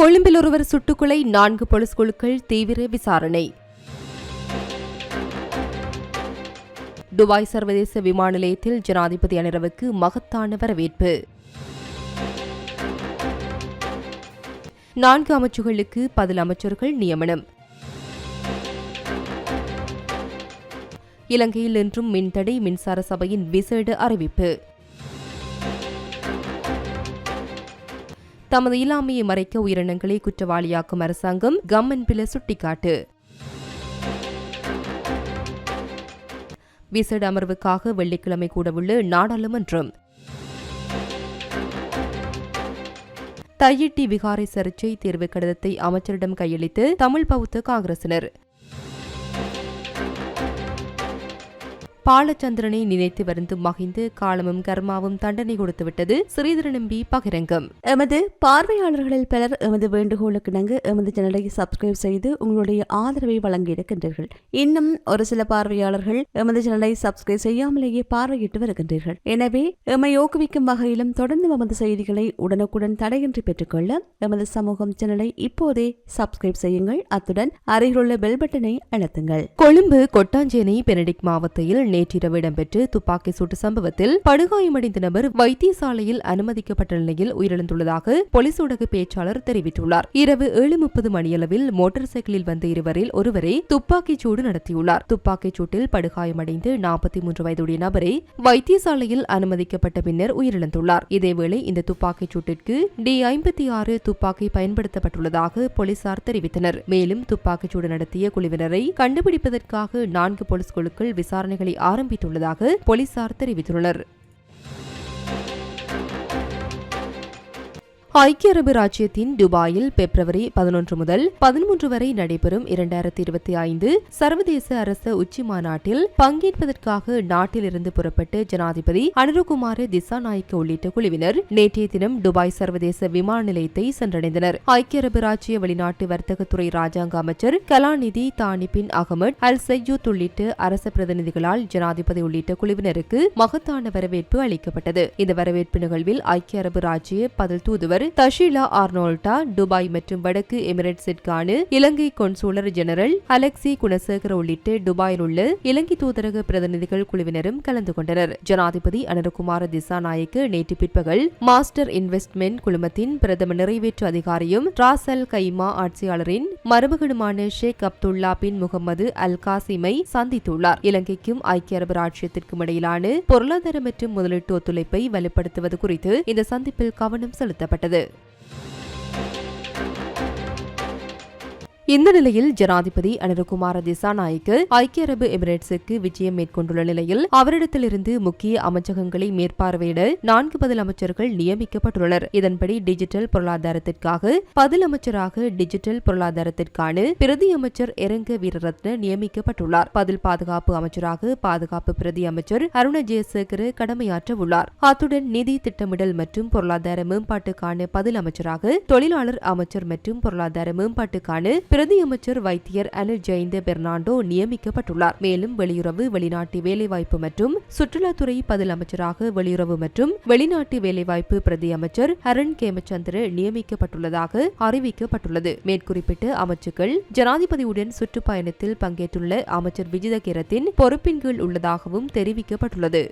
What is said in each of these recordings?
கொழும்பில் ஒருவர் சுட்டுக்கொலை நான்கு போலீஸ் குழுக்கள் தீவிர விசாரணை. துபாய் சர்வதேச விமான நிலையத்தில் ஜனாதிபதி அனிரவுக்கு மகத்தான வரவேற்பு. நான்கு அமைச்சுகளுக்கு பதில் அமைச்சர்கள் நியமனம். இலங்கையில் இன்றும் மின்தடை மின்சார சபையின் விசேட அறிவிப்பு. தமது இல்லாமையை மறைக்க உயிரினங்களை குற்றவாளியாக்கும் அரசாங்கம் கம்மன் பில சுட்டிக்காட்டு. விசேட அமர்வுக்காக வெள்ளிக்கிழமை கூடவுள்ள நாடாளுமன்றம். தையிட்டி விகாரை சர்ச்சை தேர்வு கடிதத்தை அமைச்சரிடம் கையளித்து தமிழ் பௌத்த காங்கிரசினர். பாலச்சந்திரனை நினைத்து வருந்தும் மகிந்து காலமும் கர்மாவும் தண்டனை கொடுத்துவிட்டது ஸ்ரீதர நம்பி பகிரங்கம். எமது பார்வையாளர்களில் பலர் எமது வேண்டுகோளுக்கு இணங்க எமது சேனலை சப்ஸ்கிரைப் செய்து உங்களுடைய ஆதரவை வழங்கியிருக்கின்றீர்கள் இன்னும் ஒரு சில பார்வையாளர்கள் எமது சேனலை சப்ஸ்கிரைப் செய்யாமலேயே பார்வையிட்டு வருகின்றீர்கள். எனவே எம்மை ஊக்குவிக்கும் வகையிலும் தொடர்ந்து எமது செய்திகளை உடனுக்குடன் தடையின்றி பெற்றுக்கொள்ள எமது சமூகம் சேனலை இப்போதே சப்ஸ்கிரைப் செய்யுங்கள். அத்துடன் அருகிலுள்ள பெல் பட்டனை அழுத்துங்கள். கொழும்பு கொட்டாஞ்சேனை பெனடிக் மாவட்டத்தில் நேற்றிரவு இடம்பெற்று துப்பாக்கி சூட்டு சம்பவத்தில் படுகாயமடைந்த நபர் வைத்தியசாலையில் அனுமதிக்கப்பட்ட நிலையில் உயிரிழந்துள்ளதாக போலீஸ் ஊடக பேச்சாளர் தெரிவித்துள்ளார். இரவு ஏழு முப்பது மணியளவில் மோட்டார் சைக்கிளில் வந்த இருவரில் ஒருவரை துப்பாக்கிச் சூடு நடத்தியுள்ளார். துப்பாக்கிச் சூட்டில் படுகாயமடைந்து நாற்பத்தி மூன்று வயதுடைய நபரை வைத்தியசாலையில் அனுமதிக்கப்பட்ட பின்னர் உயிரிழந்துள்ளார். இதேவேளை இந்த துப்பாக்கிச் சூட்டிற்கு டி ஐம்பத்தி ஆறு துப்பாக்கி பயன்படுத்தப்பட்டுள்ளதாக போலீசார் தெரிவித்தனர். மேலும் துப்பாக்கிச் சூடு நடத்திய குழுவினரை கண்டுபிடிப்பதற்காக நான்கு போலீஸ் குழுக்கள் விசாரணைகளை ஆரம்பித்துள்ளதாக போலீசார் தெரிவித்துள்ளனர். ஐக்கிய அரபு ராஜ்யத்தின் துபாயில் பிப்ரவரி பதினொன்று முதல் பதிமூன்று வரை நடைபெறும் இரண்டாயிரத்தி இருபத்தி ஐந்து சர்வதேச அரச உச்சி மாநாட்டில் பங்கேற்பதற்காக நாட்டிலிருந்து புறப்பட்டு ஜனாதிபதி அனுருகுமார திசாநாயக்க உள்ளிட்ட குழுவினர் நேற்றைய தினம் துபாய் சர்வதேச விமான நிலையத்தை சென்றடைந்தனர். ஐக்கிய அரபு ராஜ்ய வெளிநாட்டு வர்த்தகத்துறை ராஜாங்க அமைச்சர் கலாநிதி தானிபின் அகமட் அல் சையூத் உள்ளிட்ட அரச பிரதிநிதிகளால் ஜனாதிபதி உள்ளிட்ட குழுவினருக்கு மகத்தான வரவேற்பு அளிக்கப்பட்டது. இந்த வரவேற்பு நிகழ்வில் ஐக்கிய அரபு ராஜ்ய பதில் தூதுவர் தஷிலா ஆர்னோல்டா துபாய் மற்றும் வடக்கு எமிரேட்ஸிற்கான இலங்கை கொன்சூலர் ஜெனரல் அலெக்சி குணசேகர உள்ளிட்ட துபாயில் உள்ள இலங்கை தூதரக பிரதிநிதிகள் குழுவினரும் கலந்து கொண்டனர். ஜனாதிபதி அனுரகுமார திசாநாயக்கு நேற்று பிற்பகல் மாஸ்டர் இன்வெஸ்ட்மெண்ட் குழுமத்தின் பிரதம நிறைவேற்று அதிகாரியும் ராசல் கைமா ஆட்சியாளரின் மருமகனுமான ஷேக் அப்துல்லா பின் முகமது அல் காசிமை சந்தித்துள்ளார். இலங்கைக்கும் ஐக்கிய அரபு ராஜ்யத்திற்கும் இடையிலான பொருளாதார மற்றும் முதலீட்டு ஒத்துழைப்பை வலுப்படுத்துவது குறித்து இந்த சந்திப்பில் கவனம் செலுத்தப்பட்டது. வருகிறது இந்த நிலையில் ஜனாதிபதி அனிருகுமார திசாநாயக்கு ஐக்கிய அரபு எமிரேட்ஸுக்கு விஜயம் மேற்கொண்டுள்ள நிலையில் அவரிடத்திலிருந்து முக்கிய அமைச்சகங்களை மேற்பார்வையிட நான்கு பதில் அமைச்சர்கள் நியமிக்கப்பட்டுள்ளனர். இதன்படி டிஜிட்டல் பொருளாதாரத்திற்காக பதில் அமைச்சராக டிஜிட்டல் பொருளாதாரத்திற்கான பிரதி அமைச்சர் எரங்க வீரரத்ன நியமிக்கப்பட்டுள்ளார். பதில் பாதுகாப்பு அமைச்சராக பாதுகாப்பு பிரதி அமைச்சர் அருண ஜெயசேகர கடமையாற்ற உள்ளார் அத்துடன் நிதி திட்டமிடல் மற்றும் பொருளாதார மேம்பாட்டுக்கான பதில் அமைச்சராக தொழிலாளர் அமைச்சர் மற்றும் பொருளாதார மேம்பாட்டுக்கான பிரதி அமைச்சர் வைத்தியர் அனில் ஜெயந்த பெர்னாண்டோ நியமிக்கப்பட்டுள்ளார். மேலும் வெளியுறவு வெளிநாட்டு வேலைவாய்ப்பு மற்றும் சுற்றுலாத்துறை பதில் அமைச்சராக வெளியுறவு மற்றும் வெளிநாட்டு வேலைவாய்ப்பு பிரதி அமைச்சர் ஹரன் கேமச்சந்திர நியமிக்கப்பட்டுள்ளதாக அறிவிக்கப்பட்டுள்ளது. மேற்குறிப்பிட்ட அமைச்சுக்கள் ஜனாதிபதியுடன் சுற்றுப்பயணத்தில் பங்கேற்றுள்ள அமைச்சர் விஜிதகிரத்தின் பொறுப்பின் கீழ் உள்ளதாகவும் தெரிவிக்கப்பட்டுள்ளது.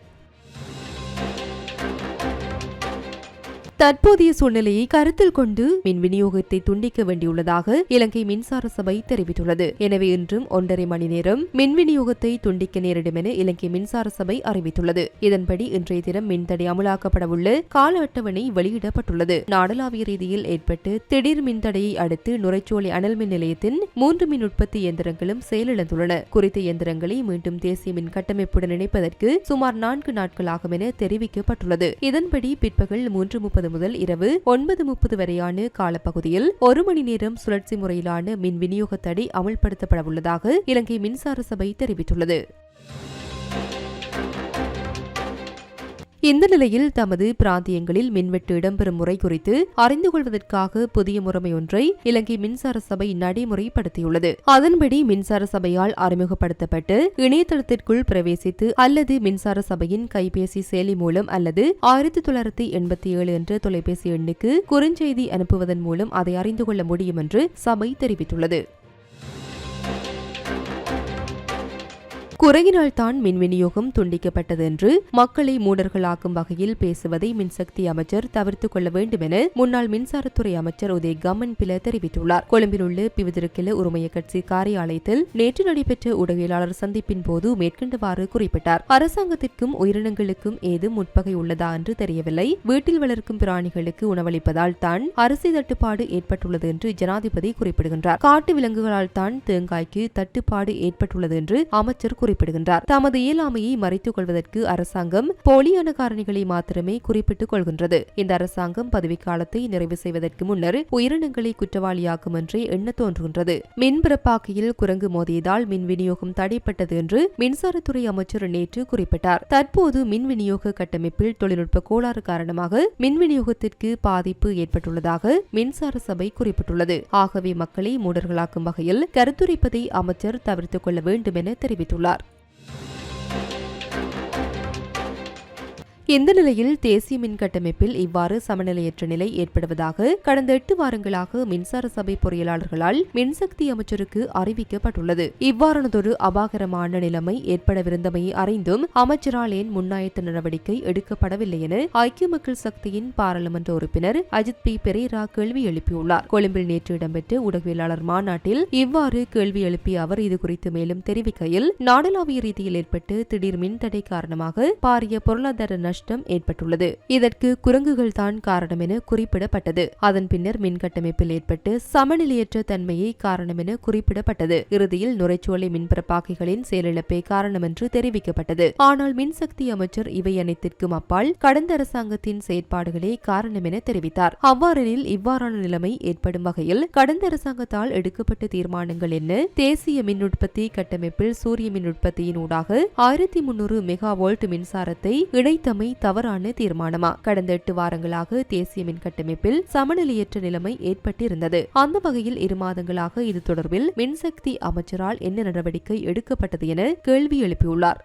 தற்போதைய சூழ்நிலையை கருத்தில் கொண்டு மின் விநியோகத்தை துண்டிக்க வேண்டியுள்ளதாக இலங்கை மின்சார சபை தெரிவித்துள்ளது. எனவே இன்றும் ஒன்றரை மணி நேரம் மின் விநியோகத்தை துண்டிக்க நேரிடும் என இலங்கை மின்சார சபை அறிவித்துள்ளது. இதன்படி இன்றைய தினம் மின்தடை அமலாக்கப்படவுள்ள கால அட்டவணை வெளியிடப்பட்டுள்ளது. நாடளாவிய ரீதியில் ஏற்பட்டு திடீர் மின்தடையை அடுத்து நுரைச்சோலை அனல் மின் நிலையத்தின் மூன்று மின் உற்பத்தி இயந்திரங்களும் செயலிழந்துள்ளன. குறித்த இயந்திரங்களை மீண்டும் தேசிய மின் கட்டமைப்புடன் இணைப்பதற்கு சுமார் நான்கு நாட்களாகும் என தெரிவிக்கப்பட்டுள்ளது. இதன்படி பிற்பகல் மூன்று முப்பது முதல் இரவு ஒன்பது முப்பது வரையான காலப்பகுதியில் ஒரு மணி நேரம் சுழற்சி முறையிலான மின் விநியோக தடை அமல்படுத்தப்பட உள்ளதாக இலங்கை மின்சார சபை தெரிவித்துள்ளது. இந்த நிலையில் தமது பிராந்தியங்களில் மின்வெட்டு இடம்பெறும் முறை குறித்து அறிந்து கொள்வதற்காக புதிய முறைமை ஒன்றை இலங்கை மின்சார சபை நடைமுறைப்படுத்தியுள்ளது. அதன்படி மின்சார சபையால் அறிமுகப்படுத்தப்பட்டு இணையதளத்திற்குள் பிரவேசித்து அல்லது மின்சார சபையின் கைபேசி செயலி மூலம் அல்லது ஆயிரத்தி தொள்ளாயிரத்தி எண்பத்தி ஏழு என்ற தொலைபேசி எண்ணுக்கு குறுஞ்செய்தி அனுப்புவதன் மூலம் அதை அறிந்து கொள்ள முடியும் என்று சபை தெரிவித்துள்ளது. குறையினால் தான் மின் விநியோகம் துண்டிக்கப்பட்டது என்று மக்களை மூடர்களாக்கும் வகையில் பேசுவதை மின்சக்தி அமைச்சர் தவிர்த்துக் கொள்ள வேண்டும் என முன்னாள் மின்சாரத்துறை அமைச்சர் உதய கமன் பில தெரிவித்துள்ளார். கொழும்பில் உள்ள பிவிதிருக்கில உரிமைய கட்சி காரியாலயத்தில் நேற்று நடைபெற்ற உடவியலாளர் சந்திப்பின் போது மேற்கண்டவாறு குறிப்பிட்டார். அரசாங்கத்திற்கும் உயிரினங்களுக்கும் ஏதும் முற்பகை உள்ளதா என்று தெரியவில்லை. வீட்டில் வளர்க்கும் பிராணிகளுக்கு உணவளிப்பதால் தான் அரிசி தட்டுப்பாடு ஏற்பட்டுள்ளது என்று ஜனாதிபதி குறிப்பிடுகின்றார். காட்டு விலங்குகளால் தான் தேங்காய்க்கு தட்டுப்பாடு ஏற்பட்டுள்ளது என்று அமைச்சர் குறிப்பிடுகின்றார். தமது இயலாமையை மறைத்துக் கொள்வதற்கு அரசாங்கம் போலியான காரணிகளை மாத்திரமே குறிப்பிட்டுக் கொள்கின்றது. இந்த அரசாங்கம் பதவிக்காலத்தை நிறைவு செய்வதற்கு முன்னர் உயிரினங்களை குற்றவாளியாக்கும் என்றே எண்ண தோன்றுகின்றது. மின்பிறப்பாக்கையில் குரங்கு மோதியதால் மின் விநியோகம் தடைப்பட்டது என்று மின்சாரத்துறை அமைச்சர் நேற்று குறிப்பிட்டார். தற்போது மின் விநியோக கட்டமைப்பில் தொழில்நுட்ப கோளாறு காரணமாக மின் விநியோகத்திற்கு பாதிப்பு ஏற்பட்டுள்ளதாக மின்சார சபை குறிப்பிட்டுள்ளது. ஆகவே மக்களை மூடர்களாக்கும் வகையில் கருத்துரைப்பதை அமைச்சர் தவிர்த்துக் கொள்ள வேண்டும் என தெரிவித்துள்ளார். இந்த நிலையில் தேசிய மின் கட்டமைப்பில் இவ்வாறு சமநிலையற்ற நிலை ஏற்படுவதாக கடந்த எட்டு வாரங்களாக மின்சார சபை பொறியியலாளர்களால் மின்சக்தி அமைச்சருக்கு அறிவிக்கப்பட்டுள்ளது. இவ்வாறானதொரு அபாகரமான நிலைமை ஏற்படவிருந்தமையை அறிந்தும் அமைச்சரால் ஏன் முன்னாயத்த நடவடிக்கை எடுக்கப்படவில்லை என ஐக்கிய மக்கள் சக்தியின் பாராளுமன்ற உறுப்பினர் அஜித் பி. பெரேரா கேள்வி எழுப்பியுள்ளார். கொழும்பில் நேற்று இடம்பெற்ற ஊடகவியலாளர் மாநாட்டில் இவ்வாறு கேள்வி எழுப்பிய அவர் இதுகுறித்து மேலும் தெரிவிக்கையில் நாடளாவிய ரீதியில் ஏற்பட்டு திடீர் மின்தடை காரணமாக பாரிய பொருளாதார நஷ்டம் நஷ்டம் ஏற்பட்டுள்ளது. இதற்கு குரங்குகள் தான் காரணம் என குறிப்பிடப்பட்டது. அதன் பின்னர் மின் கட்டமைப்பில் ஏற்பட்டு சமநிலையற்ற தன்மையை காரணம் என குறிப்பிடப்பட்டது. இறுதியில் நுரைச்சோலை மின்பரப்பாக்கிகளின் செயலிழப்பே காரணம் என்று தெரிவிக்கப்பட்டது. ஆனால் மின்சக்தி அமைச்சர் இவை அனைத்திற்கும் அப்பால் கடந்த அரசாங்கத்தின் செயற்பாடுகளே காரணம் என தெரிவித்தார். அவ்வாறெனில் இவ்வாறான நிலைமை ஏற்படும் வகையில் கடந்த அரசாங்கத்தால் எடுக்கப்பட்ட தீர்மானங்கள் என்ன? தேசிய மின் உற்பத்தி கட்டமைப்பில் சூரிய மின் உற்பத்தியின் ஊடாக ஆயிரத்தி முன்னூறு மெகா வோல்ட் மின்சாரத்தை இணைத்தமை தவறான தீர்மானமா? கடந்த எட்டு வாரங்களாக தேசிய மின் கட்டமைப்பில் சமநிலையற்ற நிலைமை ஏற்பட்டிருந்தது. அந்த வகையில் இரு மாதங்களாக இது தொடர்பில் மின்சக்தி அமைச்சரால் என்ன நடவடிக்கை எடுக்கப்பட்டது என கேள்வி எழுப்பியுள்ளார்.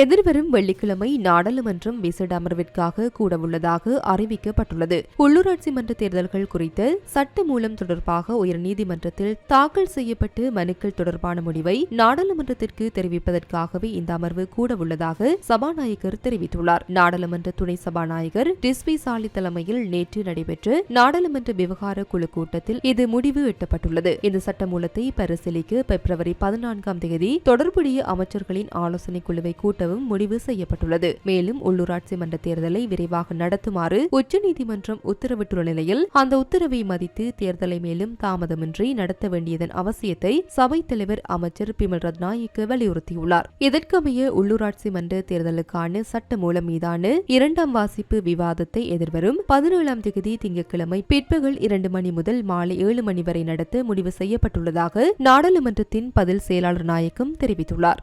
எதிர்வரும் வெள்ளிக்கிழமை நாடாளுமன்றம் விசேட அமர்விற்காக கூடவுள்ளதாக அறிவிக்கப்பட்டுள்ளது. உள்ளூராட்சி மன்ற தேர்தல்கள் குறித்த சட்ட மூலம் தொடர்பாக உயர்நீதிமன்றத்தில் தாக்கல் செய்யப்பட்டு மனுக்கள் தொடர்பான முடிவை நாடாளுமன்றத்திற்கு தெரிவிப்பதற்காகவே இந்த அமர்வு கூடவுள்ளதாக சபாநாயகர் தெரிவித்துள்ளார். நாடாளுமன்ற துணை சபாநாயகர் டிஸ்வி சாலி தலைமையில் நேற்று நடைபெற்ற நாடாளுமன்ற விவகார குழு கூட்டத்தில் இது முடிவு எட்டப்பட்டுள்ளது. இந்த சட்டமூலத்தை பரிசீலிக்க பிப்ரவரி பதினான்காம் தேதி தொடர்புடைய அமைச்சர்களின் ஆலோசனை குழுவை கூட்ட கூட்டவும் முடிவு செய்யப்பட்டுள்ளது. மேலும் உள்ளூராட்சி மன்ற தேர்தலை விரைவாக நடத்துமாறு உச்சநீதிமன்றம் உத்தரவிட்டுள்ள நிலையில் அந்த உத்தரவை மதித்து தேர்தலை மேலும் தாமதமின்றி நடத்த வேண்டியதன் அவசியத்தை சபைத் தலைவர் அமைச்சர் பிமல் ரத்நாயக்கு வலியுறுத்தியுள்ளார். இதற்கமைய உள்ளூராட்சி மன்ற தேர்தலுக்கான சட்ட மூலம் மீதான இரண்டாம் வாசிப்பு விவாதத்தை எதிர்வரும் பதினேழாம் தேதி திங்கட்கிழமை பிற்பகல் இரண்டு மணி முதல் மாலை ஏழு மணி வரை நடத்த முடிவு செய்யப்பட்டுள்ளதாக நாடாளுமன்றத்தின் பதில் செயலாளர் நாயக்கம் தெரிவித்துள்ளார்.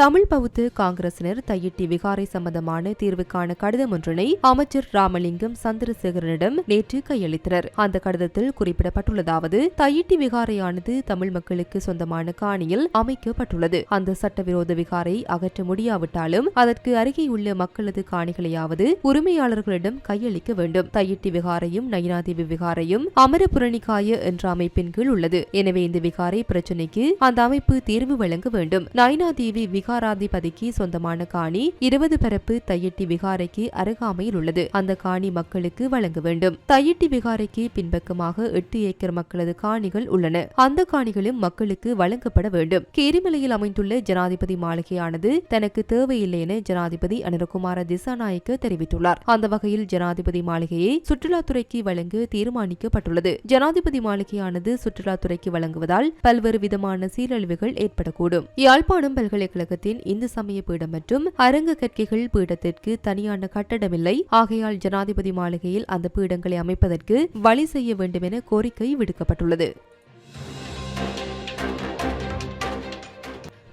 தமிழ் பௌத்து காங்கிரசினர் தையிட்டி விகாரை சம்பந்தமான தீர்வுக்கான கடிதம் ஒன்றினை அமைச்சர் ராமலிங்கம் சந்திரசேகரனிடம் நேற்று கையளித்தனர். அந்த கடிதத்தில் குறிப்பிடப்பட்டுள்ளதாவது தையிட்டி விகாரையானது தமிழ் மக்களுக்கு சொந்தமான காணியில் அமைக்கப்பட்டுள்ளது. அந்த சட்டவிரோத விகாரை அகற்ற முடியாவிட்டாலும் அதற்கு அருகேயுள்ள மக்களது காணிகளையாவது உரிமையாளர்களிடம் கையளிக்க வேண்டும். தையிட்டி விகாரையும் நயினாதேவி விகாரையும் அமரபுரணிகாய என்ற அமைப்பின் கீழ் உள்ளது. எனவே இந்த விகாரை பிரச்சினைக்கு அந்த அமைப்பு தீர்வு வழங்க வேண்டும். நயினாதேவி விகாராதிபதிக்கு சொந்தமான காணி இருபது பரப்பு தையிட்டி விகாரைக்கு அருகாமையில் உள்ளது. அந்த காணி மக்களுக்கு வழங்க வேண்டும். தையிட்டி விகாரைக்கு பின்பக்கமாக எட்டு ஏக்கர் மக்களது காணிகள் உள்ளன. அந்த காணிகளும் மக்களுக்கு வழங்கப்பட வேண்டும். கேரிமலையில் அமைந்துள்ள ஜனாதிபதி மாளிகையானது தனக்கு தேவையில்லை என ஜனாதிபதி அனுரகுமார திசாநாயக்க தெரிவித்துள்ளார். அந்த வகையில் ஜனாதிபதி மாளிகையை சுற்றுலாத்துறைக்கு வழங்க தீர்மானிக்கப்பட்டுள்ளது. ஜனாதிபதி மாளிகையானது சுற்றுலாத்துறைக்கு வழங்குவதால் பல்வேறு விதமான சீரழிவுகள் ஏற்படக்கூடும். யாழ்ப்பாணம் பல்கலைக்கழகத்தின் இந்து சமய பீடம் மற்றும் அரங்கு கற்கைகள் பீடத்திற்கு தனியான கட்டடமில்லை. ஆகையால் ஜனாதிபதி மாளிகையில் அந்த பீடங்களை அமைப்பதற்கு வழி செய்ய வேண்டும் என கோரிக்கை விடுக்கப்பட்டுள்ளது.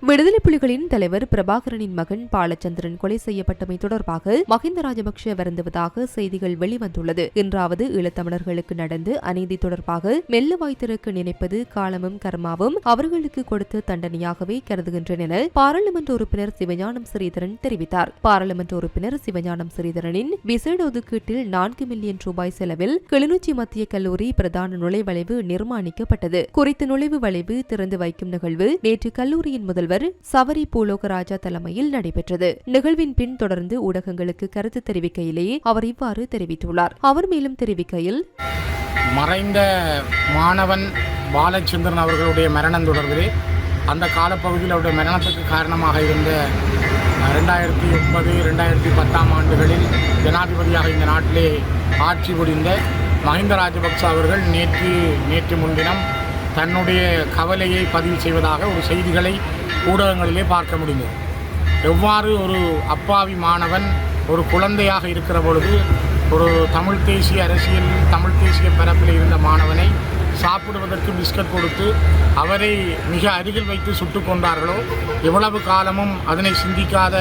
விடுதலை புலிகளின் தலைவர் பிரபாகரனின் மகன் பாலச்சந்திரன் கொலை செய்யப்பட்டமை தொடர்பாக மஹிந்த ராஜபக்ஷ வருந்துவதாக செய்திகள் வெளிவந்துள்ளது. இன்றாவது ஈழத்தமிழர்களுக்கு நடந்து அநீதி தொடர்பாக மெல்ல வாய்த்திருக்க நினைப்பது காலமும் கர்மாவும் அவர்களுக்கு கொடுத்த தண்டனையாகவே கருதுகின்றன என பாராளுமன்ற உறுப்பினர் சிவஞானம் ஸ்ரீதரன் தெரிவித்தார். பாராளுமன்ற உறுப்பினர் சிவஞானம் ஸ்ரீதரனின் விசேட ஒதுக்கீட்டில் நான்கு மில்லியன் ரூபாய் செலவில் கிளிநொச்சி மத்திய கல்லூரி பிரதான நுழைவளைவு நிர்மாணிக்கப்பட்டது. குறித்த நுழைவு வளைவு திறந்து வைக்கும் நிகழ்வு நேற்று கல்லூரியின் முதல்வர் சவரி பூலோகராஜா தலைமையில் நடைபெற்றது. நிகழ்வின் பின் தொடர்ந்து ஊடகங்களுக்கு கருத்து தெரிவிக்கையிலேயே அவர் இவ்வாறு தெரிவித்துள்ளார். அவர் மேலும் தெரிவிக்கையில் மறைந்த மாணவன் பாலச்சந்திரன் அவர்களுடைய மரணம் தொடர்பிலே அந்த காலப்பகுதியில் அவருடைய மரணத்துக்கு காரணமாக இருந்த ரெண்டாயிரத்தி ஒன்பது ரெண்டாயிரத்தி பத்தாம் ஆண்டுகளில் ஜனாதிபதியாக இந்த நாட்டிலே ஆட்சி புரிந்த மஹிந்த ராஜபக்ச அவர்கள் நேற்று நேற்று முன்தினம் தன்னுடைய கவலையை பதிவு செய்வதாக ஒரு செய்திகளை ஊடகங்களிலே பார்க்க முடிந்தது. எவ்வாறு ஒரு அப்பாவி மாணவன் ஒரு குழந்தையாக இருக்கிற பொழுது ஒரு தமிழ் தேசிய அரசியல் தமிழ் தேசிய பரப்பில் இருந்த மாணவனை சாப்பிடுவதற்கு பிஸ்கட் கொடுத்து அவரை மிக அருகில் வைத்து சுட்டு கொண்டார்களோ? எவ்வளவு காலமும் அதனை சிந்திக்காத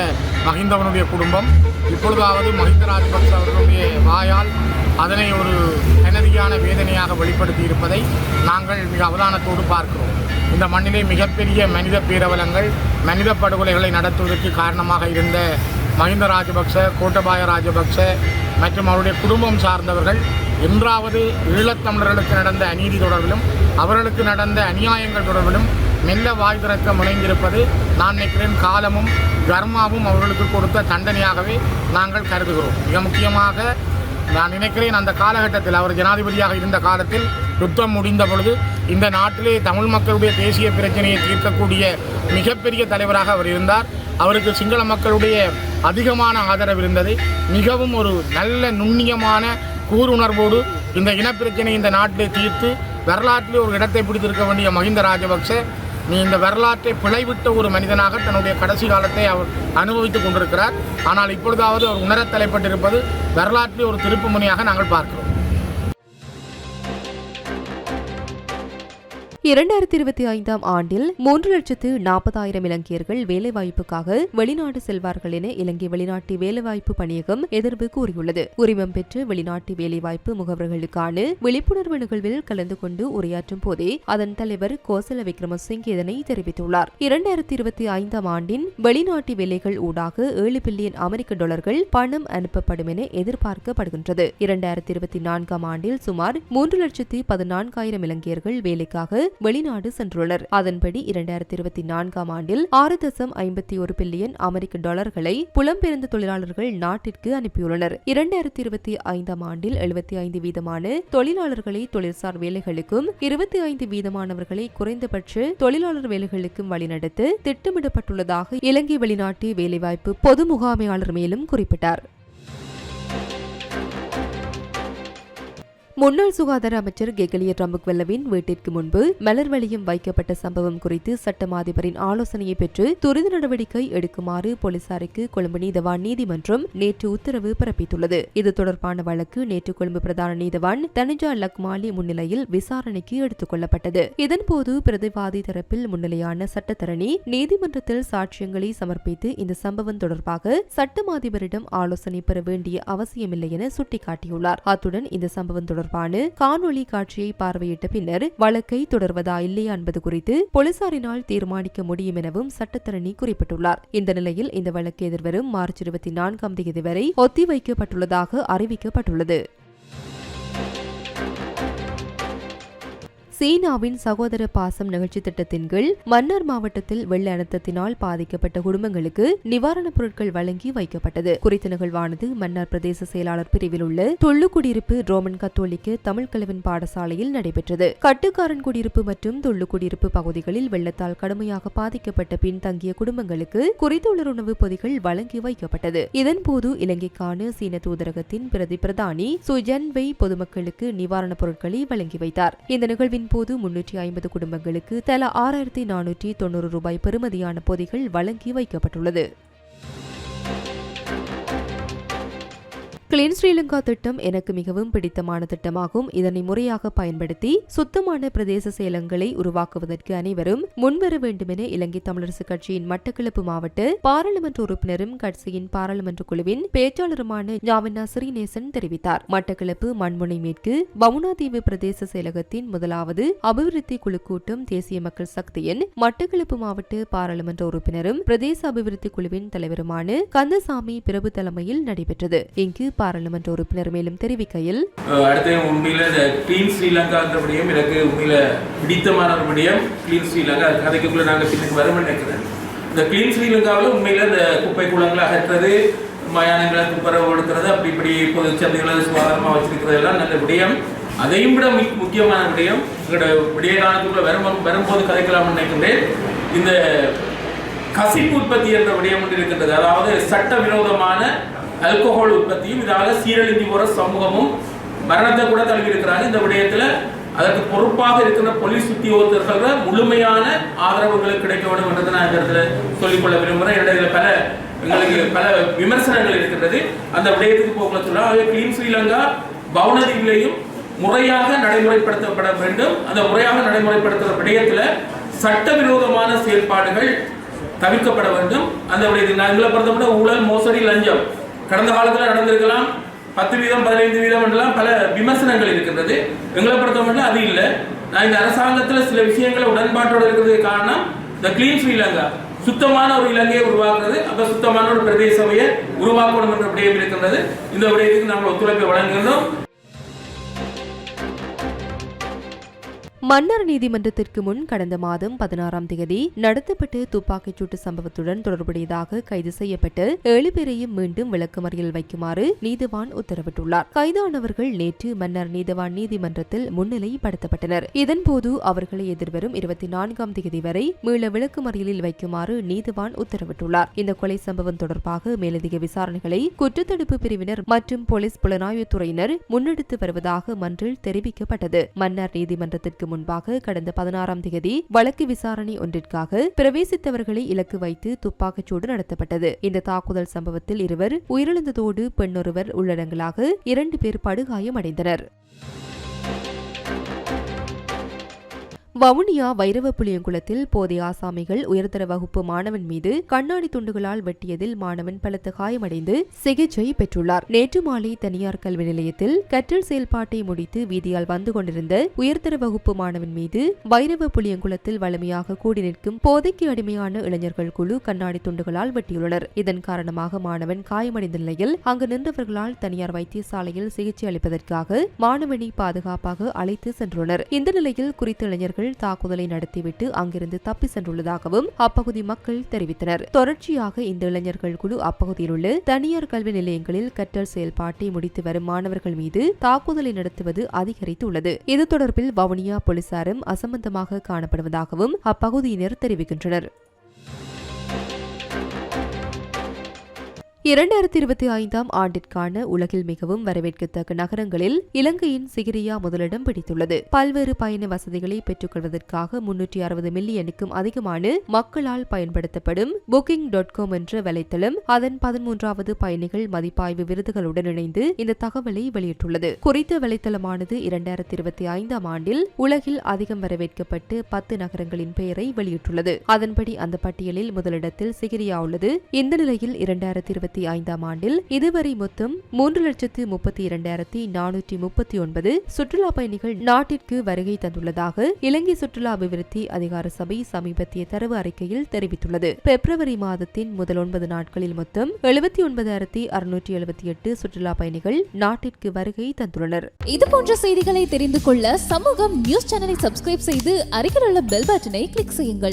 மஹிந்தவனுடைய குடும்பம் இப்பொழுதாவது மஹிந்த ராஜபக்ச அவர்களுடைய வாயால் அதனை ஒரு கனதியான வேதனையாக வெளிப்படுத்தி இருப்பதை நாங்கள் மிக அவதானத்தோடு பார்க்கிறோம். இந்த மண்ணிலே மிகப்பெரிய மனித பேரவலங்கள் மனித படுகொலைகளை நடத்துவதற்கு காரணமாக இருந்த மஹிந்த ராஜபக்ச கோட்டபாய ராஜபக்ச மற்றும் அவருடைய குடும்பம் சார்ந்தவர்கள் என்றாவது ஈழத்தமிழர்களுக்கு நடந்த அநீதி தொடர்பிலும் அவர்களுக்கு நடந்த அநியாயங்கள் தொடர்பிலும் மெல்ல வாய் திறக்க முனைந்திருப்பது நான் நினைக்கிறேன் காலமும் கர்மாவும் அவர்களுக்கு கொடுத்த தண்டனையாகவே நாங்கள் கருதுகிறோம். மிக முக்கியமாக நான் நினைக்கிறேன் அந்த காலகட்டத்தில் அவர் ஜனாதிபதியாக இருந்த காலத்தில் யுத்தம் முடிந்த பொழுது இந்த நாட்டிலே தமிழ் மக்களுடைய தேசிய பிரச்சனையை தீர்க்கக்கூடிய மிகப்பெரிய தலைவராக அவர் இருந்தார். அவருக்கு சிங்கள மக்களுடைய அதிகமான ஆதரவு இருந்தது. மிகவும் ஒரு நல்ல நுண்ணியமான கூறுணர்வோடு இந்த இனப்பிரச்சனை இந்த நாட்டிலே தீர்த்து வரலாற்றிலே ஒரு இடத்தை பிடித்திருக்க வேண்டிய மஹிந்த ராஜபக்சே நீ இந்த வரலாற்றை பிழைவிட்ட ஒரு மனிதனாக தன்னுடைய கடைசி காலத்தை அவர் அனுபவித்துக் கொண்டிருக்கிறார். ஆனால் இப்பொழுதாவது அவர் உணரத் தலைப்பட்டிருப்பது வரலாற்றில் ஒரு திருப்பு முனையாக நாங்கள் பார்க்கிறோம். இரண்டாயிரத்தி இருபத்தி ஐந்தாம் ஆண்டில் மூன்று லட்சத்து நாற்பதாயிரம் இலங்கையர்கள் வேலைவாய்ப்புக்காக வெளிநாடு செல்வார்கள் என இலங்கை வெளிநாட்டு வேலைவாய்ப்பு பணியகம் எதிர்ப்பு கூறியுள்ளது. உரிமம் பெற்று வெளிநாட்டு வேலைவாய்ப்பு முகவர்களுக்கான விழிப்புணர்வு நிகழ்வில் கலந்து கொண்டு உரையாற்றும் போதே அதன் தலைவர் கோசல விக்ரமசிங் இதனை தெரிவித்துள்ளார். இரண்டாயிரத்தி இருபத்தி ஐந்தாம் ஆண்டின் வெளிநாட்டு வேலைகள் ஊடாக ஏழு பில்லியன் அமெரிக்க டாலர்கள் பணம் அனுப்பப்படும் என எதிர்பார்க்கப்படுகின்றது. இரண்டாயிரத்தி இருபத்தி நான்காம் ஆண்டில் சுமார் மூன்று லட்சத்தி பதினான்காயிரம் இலங்கையர்கள் வேலைக்காக வெளிநாடு சென்றுள்ளனர். அதன்படி இரண்டாயிரத்தி இருபத்தி நான்காம் ஆண்டில் ஆறு தசம் ஐம்பத்தி ஒரு பில்லியன் அமெரிக்க டாலர்களை புலம்பெயர்ந்த தொழிலாளர்கள் நாட்டிற்கு அனுப்பியுள்ளனர். இரண்டாயிரத்தி இருபத்தி ஐந்தாம் ஆண்டில் எழுபத்தி ஐந்து வீதமான தொழிலாளர்களை தொழிற்சார் வேலைகளுக்கும் இருபத்தி ஐந்து வீதமானவர்களை குறைந்தபட்ச தொழிலாளர் வேலைகளுக்கும் வழிநடத்த திட்டமிடப்பட்டுள்ளதாக இலங்கை வெளிநாட்டு வேலைவாய்ப்பு பொது முகாமையாளர் மேலும் குறிப்பிட்டார். முன்னாள் சுகாதார அமைச்சர் கெகலிய ரம்புக்வெல்லவின் வீட்டிற்கு முன்பு மலர் வளையம் வைக்கப்பட்ட சம்பவம் குறித்து சட்டம் அதிபரின் ஆலோசனையை பெற்று துரித நடவடிக்கை எடுக்குமாறு போலீசாருக்கு கொழும்பு நீதவான் நீதிமன்றம் நேற்று உத்தரவு பிறப்பித்துள்ளது. இது தொடர்பான வழக்கு நேற்று கொழும்பு பிரதான நீதவான் தனிஜா லக்மாலி முன்னிலையில் விசாரணைக்கு எடுத்துக் கொள்ளப்பட்டது. இதன்போது பிரதிவாதி தரப்பில் முன்னிலையான சட்டத்தரணி நீதிமன்றத்தில் சாட்சியங்களை சமர்ப்பித்து இந்த சம்பவம் தொடர்பாக சட்ட அதிபரிடம் ஆலோசனை பெற வேண்டிய அவசியமில்லை என சுட்டிக்காட்டியுள்ளார். அத்துடன் இந்த சம்பவம் தொடர்பான காணொளி காட்சியை பார்வையிட்ட பின்னர் வழக்கை தொடர்வதா இல்லையா என்பது குறித்து போலீசாரினால் தீர்மானிக்க முடியும் எனவும் சட்டத்தரணி குறிப்பிட்டுள்ளார். இந்த நிலையில் இந்த வழக்கு எதிர்வரும் மார்ச் இருபத்தி நான்காம் தேதி வரை ஒத்திவைக்கப்பட்டுள்ளதாக அறிவிக்கப்பட்டுள்ளது. சீனாவின் சகோதர பாசம் நிகழ்ச்சி திட்டத்தின் கீழ் மன்னார் மாவட்டத்தில் வெள்ள அழுத்தத்தினால் பாதிக்கப்பட்ட குடும்பங்களுக்கு நிவாரணப் பொருட்கள் வழங்கி வைக்கப்பட்டது. குறித்த நிகழ்வானது மன்னார் பிரதேச செயலாளர் பிரிவில் உள்ள தொள்ளு குடியிருப்பு ரோமன் கத்தோலிக்க தமிழ் கலவன் பாடசாலையில் நடைபெற்றது. கட்டுக்காரன் குடியிருப்பு மற்றும் தொள்ளு குடியிருப்பு பகுதிகளில் வெள்ளத்தால் கடுமையாக பாதிக்கப்பட்ட பின்தங்கிய குடும்பங்களுக்கு குறித்துள்ள உணவுப் பொதிகள் வழங்கி வைக்கப்பட்டது. இதன்போது இலங்கைக்கான சீன தூதரகத்தின் பிரதி பிரதானி சுஜன் பொதுமக்களுக்கு நிவாரணப் பொருட்களை வழங்கி வைத்தார். இந்த நிகழ்வின் போது முன்னூற்றி ஐம்பது குடும்பங்களுக்கு தலா ஆறாயிரத்தி நானூற்றி தொண்ணூறு ரூபாய் பெறுமதியான பொதிகள் வழங்கி வைக்கப்பட்டுள்ளது. கிளீன் ஸ்ரீலங்கா திட்டம் எனக்கு மிகவும் பிடித்தமான திட்டமாகும். இதனை முறையாக பயன்படுத்தி சுத்தமான பிரதேச சேலங்களை உருவாக்குவதற்கு அனைவரும் முன்வர வேண்டும் என இலங்கை தமிழரசு கட்சியின் மட்டக்களப்பு மாவட்ட பாராளுமன்ற உறுப்பினரும் கட்சியின் பாராளுமன்ற குழுவின் பேச்சாளருமான ஞாவண்ணா ஸ்ரீநேசன் தெரிவித்தார். மட்டக்களப்பு மண்முனை மேற்கு பவுனாதீவு பிரதேச செயலகத்தின் முதலாவது அபிவிருத்தி குழு கூட்டம் தேசிய மக்கள் சக்தியின் மட்டக்களப்பு மாவட்ட பாராளுமன்ற உறுப்பினரும் பிரதேச அபிவிருத்தி குழுவின் தலைவருமான கந்தசாமி பிரபு தலைமையில் நடைபெற்றது. இங்கு பாராளுமன்ற உறுப்பினர் மேலும் தெரிவிக்கையில் அஹ் அடுத்து உண்மையில் இந்த க்ளீன் ஸ்ரீலங்கான்ற விடயம் எனக்கு உண்மையில பிடித்தமான ஒரு விடயம். கிளீன் ஸ்ரீலங்கா கதைக்குள்ள நாங்கள் பின்னுக்கு வரும் நினைக்கிறேன். இந்த கிளீன் ஸ்ரீலங்காவில் உண்மையில் இந்த குப்பை குளங்களை அகற்றது மயானங்களை துப்புரவு கொடுக்கிறது அப்படி இப்படி பொது சந்தைகளை சுகாதாரமாக வச்சிருக்கிறது எல்லாம் நல்ல விடயம். அதையும் விட முக்- முக்கியமான விடயம் எங்களோட விடிய காலத்துக்குள்ள வரும் வரும்போது கதைக்கலாம்னு நினைக்கின்றேன். இந்த கசிப்பு உற்பத்தி என்ற விடயம் ஒன்று இருக்கின்றது. அதாவது சட்ட விரோதமான ஆல்கஹால் உற்பத்தியும் இதாக சீரழிந்து போற சமூகமும் மரணத்தை கூட தழுவி இருக்கிறாங்க இந்த விடயத்துல அதற்கு பொறுப்பாக இருக்கிற போலீஸ் உத்தியோகத்தர்கள் முழுமையான ஆதரவுகள் கிடைக்க வேண்டும் என்றதை நான் இந்த இடத்துல சொல்லிக்கொள்ள விரும்புகிறேன் என்னுடைய பல எங்களுக்கு பல விமர்சனங்கள் இருக்கின்றது. அந்த விடயத்துக்கு போகல சொன்னால் கிளீன் ஸ்ரீலங்கா பவுனதிகளையும் முறையாக நடைமுறைப்படுத்தப்பட வேண்டும். அந்த முறையாக நடைமுறைப்படுத்துகிற விடயத்தில் சட்டவிரோதமான செயல்பாடுகள் தவிர்க்கப்பட வேண்டும். அந்த விடயத்தில் நான் இதில் பொறுத்தமட்ட ஊழல் மோசடி லஞ்சம் கடந்த காலத்தில் நடந்திருக்கலாம். பத்து வீதம் பதினைந்து வீதம் என்றெல்லாம் பல விமர்சனங்கள் இருக்கின்றது. எங்களை மட்டும் அது இல்லை. நான் இந்த அரசாங்கத்தில் சில விஷயங்களை உடன்பாட்டோடு இருக்கிறதுக்கு காரணம் இந்த கிளீன் ஸ்ரீலங்கா. சுத்தமான ஒரு இலங்கையை உருவாக்குறது அப்ப சுத்தமான ஒரு பிரதேச சபையை உருவாக்கணும் என்ற விடயம் இருக்கின்றது. இந்த விடயத்துக்கு நாங்கள் ஒத்துழைப்பை வழங்குகின்றோம். மன்னர் நீதிமன்றத்திற்கு முன் கடந்த மாதம் பதினாறாம் தேதி நடத்தப்பட்ட துப்பாக்கிச் சூட்டு சம்பவத்துடன் தொடர்புடையதாக கைது செய்யப்பட்டு ஏழு பேரையும் மீண்டும் விளக்குமறியல் வைக்குமாறு நீதிவான் உத்தரவிட்டுள்ளார். கைதானவர்கள் நேற்று மன்னர் நீதிவான் நீதிமன்றத்தில் முன்னிலைப்படுத்தப்பட்டனர். இதன்போது அவர்களை எதிர்வரும் இருபத்தி நான்காம் தேதி வரை மீள விளக்குமறியலில் வைக்குமாறு நீதிவான் உத்தரவிட்டுள்ளார். இந்த கொலை சம்பவம் தொடர்பாக மேலதிக விசாரணைகளை குற்றத்தடுப்பு பிரிவினர் மற்றும் போலீஸ் புலனாய்வுத்துறையினர் முன்னெடுத்து வருவதாக மன்றில் தெரிவிக்கப்பட்டது. மன்னர் நீதிமன்றத்திற்கு முன் முன்பாக கடந்த பதினாறாம் தேதி வழக்கு விசாரணை ஒன்றிற்காக பிரவேசித்தவர்களை இலக்கு வைத்து துப்பாக்கிச்சூடு நடத்தப்பட்டது. இந்த தாக்குதல் சம்பவத்தில் இருவர் உயிரிழந்ததோடு பெண்ணொருவர் உள்ளடங்கலாக இரண்டு பேர் படுகாயமடைந்தனர். வவுனியா வைரவ புளியங்குளத்தில் போதைய ஆசாமிகள் உயர்தர வகுப்பு மாணவன் மீது கண்ணாடி துண்டுகளால் வெட்டியதில் மாணவன் பலத்த காயமடைந்து சிகிச்சை பெற்றுள்ளார். நேற்று மாலை தனியார் கல்வி நிலையத்தில் கற்றல் செயல்பாட்டை முடித்து வீதியால் வந்து கொண்டிருந்த உயர்தர வகுப்பு மாணவன் மீது வைரவ புளியங்குளத்தில் வலிமையாக கூடி நிற்கும் போதைக்கு அடிமையான இளைஞர்கள் குழு கண்ணாடி துண்டுகளால் வெட்டியுள்ளனர். இதன் காரணமாக மாணவன் காயமடைந்த நிலையில் அங்கு நின்றவர்களால் தனியார் வைத்தியசாலையில் சிகிச்சை அளிப்பதற்காக மாணவனை பாதுகாப்பாக அழைத்து சென்றுள்ளனர். இந்த நிலையில் குறித்த இளைஞர்கள் தாக்குதலை நடத்திவிட்டு அங்கிருந்து தப்பி சென்றுள்ளதாகவும் அப்பகுதி மக்கள் தெரிவித்தனர். தொடர்ச்சியாக இந்த இளைஞர்கள் குழு அப்பகுதியில் உள்ள தனியார் கல்வி நிலையங்களில் கற்றல் செயல்பாட்டை முடித்து வரும் மாணவர்கள் மீது தாக்குதலை நடத்துவது அதிகரித்துள்ளது. இது தொடர்பில் வவுனியா போலீசாரும் அசம்பந்தமாக காணப்படுவதாகவும் அப்பகுதியினர் தெரிவிக்கின்றனர். இரண்டாயிரத்தி இருபத்தி ஐந்தாம் ஆண்டிற்கான உலகில் மிகவும் வரவேற்கத்தக்க நகரங்களில் இலங்கையின் சிகிரியா முதலிடம் பிடித்துள்ளது. பல்வேறு பயண வசதிகளை பெற்றுக்கொள்வதற்காக முன்னூற்றி அறுபது மில்லியனுக்கும் அதிகமான மக்களால் பயன்படுத்தப்படும் புக்கிங் டாட் காம் என்ற வலைத்தளம் அதன் பதிமூன்றாவது பயணிகள் மதிப்பாய்வு விருதுகளுடன் இணைந்து இந்த தகவலை வெளியிட்டுள்ளது. குறித்த வலைத்தளமானது இரண்டாயிரத்தி இருபத்தி ஐந்தாம் ஆண்டில் உலகில் அதிகம் வரவேற்கப்பட்டு பத்து நகரங்களின் பெயரை வெளியிட்டுள்ளது. அதன்படி அந்த பட்டியலில் முதலிடத்தில் சிகிரியா உள்ளது. இந்த நிலையில் இரண்டாயிரத்தி இருபத்தி ஐந்தாம் ஆண்டில் இதுவரை மொத்தம் மூன்று லட்சத்து முப்பத்தி இரண்டாயிரத்தி நானூற்றி முப்பத்தி ஒன்பது சுற்றுலா பயணிகள் நாட்டிற்கு வருகை தந்துள்ளதாக இலங்கை சுற்றுலா அபிவிருத்தி அதிகார சபை சமீபத்திய தரவு அறிக்கையில் தெரிவித்துள்ளது. பிப்ரவரி மாதத்தின் முதல் ஒன்பது நாட்களில் மொத்தம் எழுபத்தி ஒன்பதாயிரத்தி அறுநூற்றி எழுபத்தி எட்டு சுற்றுலா பயணிகள் நாட்டிற்கு வருகை தந்துள்ளனர். இது போன்ற செய்திகளை தெரிந்து கொள்ள சமூகம் நியூஸ் சேனலை சப்ஸ்கிரைப் செய்து அருகில் உள்ள பெல் பட்டனை கிளிக் செய்யுங்கள்.